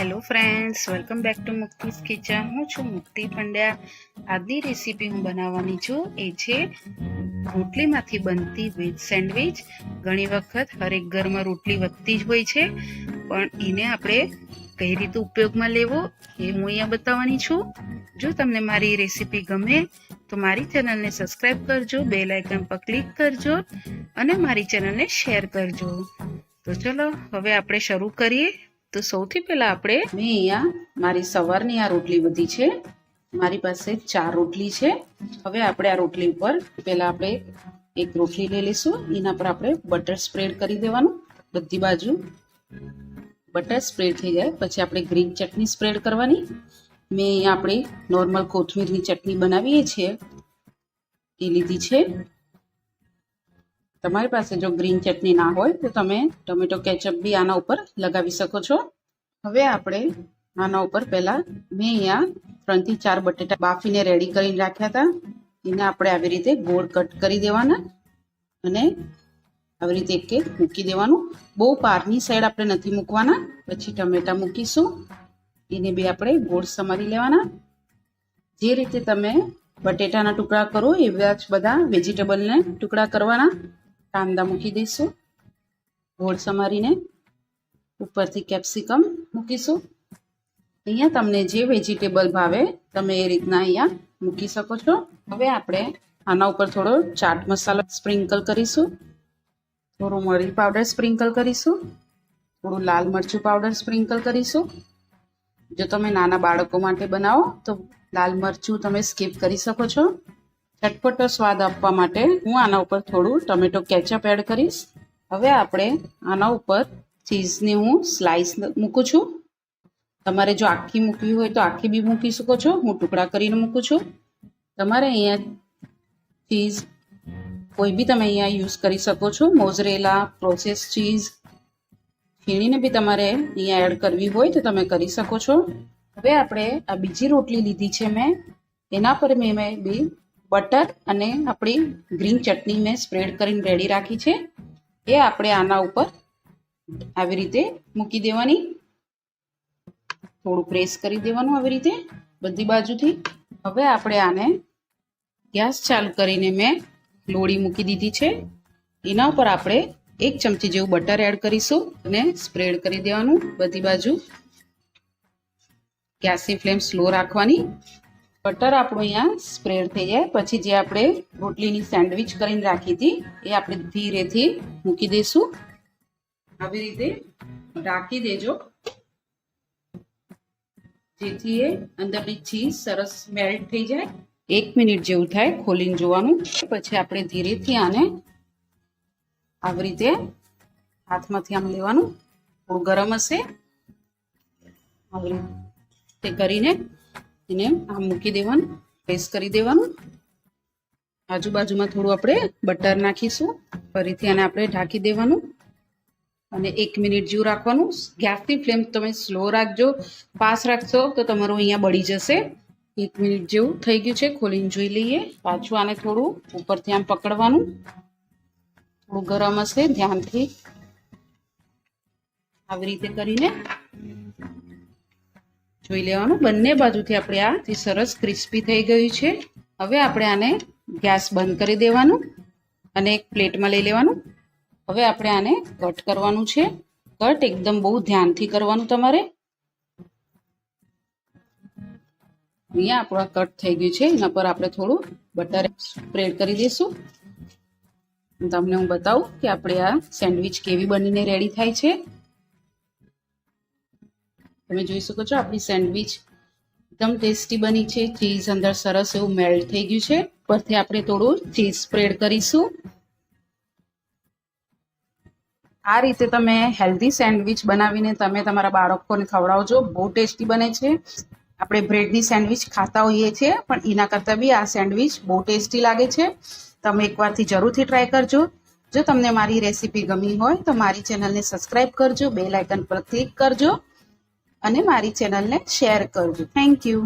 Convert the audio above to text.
Hello friends welcome back to મુક્તિસ kitchen હું છું મુક્તિ પંડ્યા આજની રેસીપી હું બનાવવાની છું. એ છે રોટલીમાંથી બનતી વેજ સેન્ડવિચ ઘણી વખત હરેક ઘરમાં રોટલી વધતી જ હોય છે, પણ એને આપણે કઈ રીતે ઉપયોગમાં લેવો એ હું અહીંયા બતાવવાની છું. જો તમને મારી રેસીપી ગમે, તો મારી ચેનલને સબસ્ક્રાઈબ કરજો બે લાઇકન પર ક્લિક કરજો અને મારી ચેનલને શેર કરજો. તો ચલો, હવે આપણે શરૂ કરીએ. તો સૌથી પહેલા આપણે મેં અહીંયા મારી સવારની આ રોટલી બધી છે. મારી પાસે ચાર રોટલી છે. હવે આપણે આ રોટલી ઉપર પહેલા આપણે એક રોટલી લઈ લઈશું. એના પર આપણે બટર સ્પ્રેડ કરી દેવાનું. બધી બાજુ બટર સ્પ્રેડ થઈ જાય. પછી આપણે ગ્રીન ચટણી સ્પ્રેડ કરવાની. મેં અહીંયા આપણે નોર્મલ કોથમીરની ચટણી બનાવીએ છીએ. એ લીધી છે. તમારી પાસે જો ગ્રીન ચટણી ના હોય, તો તમે ટોમેટો કેચઅપ બી આના ઉપર લગાવી શકો છો. હવે આપણે આના ઉપર પહેલા મેં અહીંયા ત્રણથી ચાર બટેટા બાફીને રેડી કરીને રાખ્યા હતા. એને આપણે આવી રીતે ગોળ કટ કરી દેવાના અને આવી રીતે એક એક મૂકી દેવાનું. બહુ પારની સાઈડ આપણે નથી મૂકવાના. પછી ટમેટા મૂકીશું. એને બી આપણે ગોળ સમારી લેવાના. જે રીતે તમે બટેટાના ટુકડા કરો, એવા જ બધા વેજીટેબલને ટુકડા કરવાના. કાંદા મૂકી દઈશું. ગોળ સમારીને ઉપરથી કેપ્સિકમ મૂકીશું. અહીંયા તમને જે વેજીટેબલ ભાવે તમે એ રીતના અહીંયા મૂકી શકો છો. હવે આપણે આના ઉપર થોડો ચાટ મસાલો સ્પ્રિંકલ કરીશું. થોડું મરી પાવડર સ્પ્રિંકલ કરીશું. થોડું લાલ મરચું પાવડર સ્પ્રિંકલ કરીશું. જો તમે નાના બાળકો માટે બનાવો તો લાલ મરચું તમે સ્કીપ કરી શકો છો. ચટપટો સ્વાદ આપવા માટે હું આના ઉપર થોડું ટમેટો કેચઅપ એડ કરીશ. હવે આપણે આના ઉપર ચીઝની હું સ્લાઇસ મૂકું છું. તમારે જો આખી મૂકવી હોય તો આખી બી મૂકી શકો છો. હું ટુકડા કરીને મૂકું છું. તમારે અહીંયા ચીઝ કોઈ બી તમે અહીંયા યુઝ કરી શકો છો. મોઝરેલા, પ્રોસેસ ચીઝ, છીણીને બી તમારે અહીંયા એડ કરવી હોય તો તમે કરી શકો છો. હવે આપણે આ બીજી રોટલી લીધી છે મેં. એના પર મેં મેં બી બટર અને આપણી ગ્રીન ચટણી મેં સ્પ્રેડ કરીને રેડી રાખી છે. એ આપણે આના ઉપર આવી રીતે મૂકી દેવાની. થોડું પ્રેસ કરી દેવાનું આવી રીતે બધી બાજુથી. હવે આપણે આને ગેસ ચાલુ કરીને મેં લોળી મૂકી દીધી છે. એના ઉપર આપણે એક ચમચી જેવું બટર એડ કરીશું અને સ્પ્રેડ કરી દેવાનું બધી બાજુ. ગેસની ફ્લેમ સ્લો રાખવાની. બટર આપણું અહીંયા સ્પ્રેડ થઈ જાય. પછી જે આપણે રોટલીની સેન્ડવિચ કરીને રાખી હતી, એ આપણે ધીરેથી મૂકી દઈશું. આવી રીતે ઢાંકી દેજો. જેથી એ અંદરની ચીઝ સરસ મેલ્ટ થઈ જાય. એક મિનિટ જેવું થાય ખોલીને જોવાનું. પછી આપણે ધીરેથી આને આવી રીતે હાથમાંથી આમ લેવાનું. થોડું ગરમ હશે. રીતે કરીને એને આમ મૂકી દેવાનું પ્રેસ કરી દેવાનું. આજુબાજુમાં થોડું આપણે બટર નાખીશું, ફરીથી આને આપણે ઢાંકી દેવાનું. અને એક મિનિટ જેવું રાખવાનું. ગેસની ફ્લેમ તમે સ્લો રાખજો, ફાસ્ટ રાખશો તો તમારું અહીંયા બળી જશે. એક મિનિટ જેવું થઈ ગયું છે, ખોલીને જોઈ લઈએ. પાછું આને થોડું ઉપરથી આમ પકડવાનું. થોડું ગરમ હશે, ધ્યાનથી. આવી રીતે કરીને જોઈ લેવાનું. બંને બાજુથી આપણે આ સરસ ક્રિસ્પી થઈ ગયું છે. હવે આપણે આને ગેસ બંધ કરી દેવાનું અને એક પ્લેટમાં લઈ લેવાનું. હવે આપણે આને કટ કરવાનું છે. કટ એકદમ બહુ ધ્યાનથી કરવાનું તમારે. અહીંયા આપણું કટ થઈ ગયું છે. એના પર આપણે થોડું બટર સ્પ્રેડ કરી દઈશું. તમને હું બતાવું કે આપણે આ સેન્ડવિચ કેવી બનીને રેડી થાય છે. તમે જોઈ શકો છો, આપણી સેન્ડવિચ એકદમ ટેસ્ટી બની છે. ચીઝ અંદર સરસ એવું મેલ્ટ થઈ ગયું છે. પરથી આપણે થોડું ચીઝ સ્પ્રેડ કરીશું. આ રીતે તમે હેલ્ધી સેન્ડવિચ બનાવીને તમે તમારા બાળકોને ખવડાવજો. બહુ ટેસ્ટી બને છે. આપણે બ્રેડની સેન્ડવિચ ખાતા હોઈએ છીએ, પણ એના કરતાં બી આ સેન્ડવિચ બહુ ટેસ્ટી લાગે છે. તમે એકવારથી જરૂરથી ટ્રાય કરજો. જો તમને મારી રેસીપી ગમી હોય તો મારી ચેનલને સબસ્ક્રાઈબ કરજો, બેલ આઇકન પર ક્લિક કરજો. અને મારી ચેનલને શેર કરજો. Thank you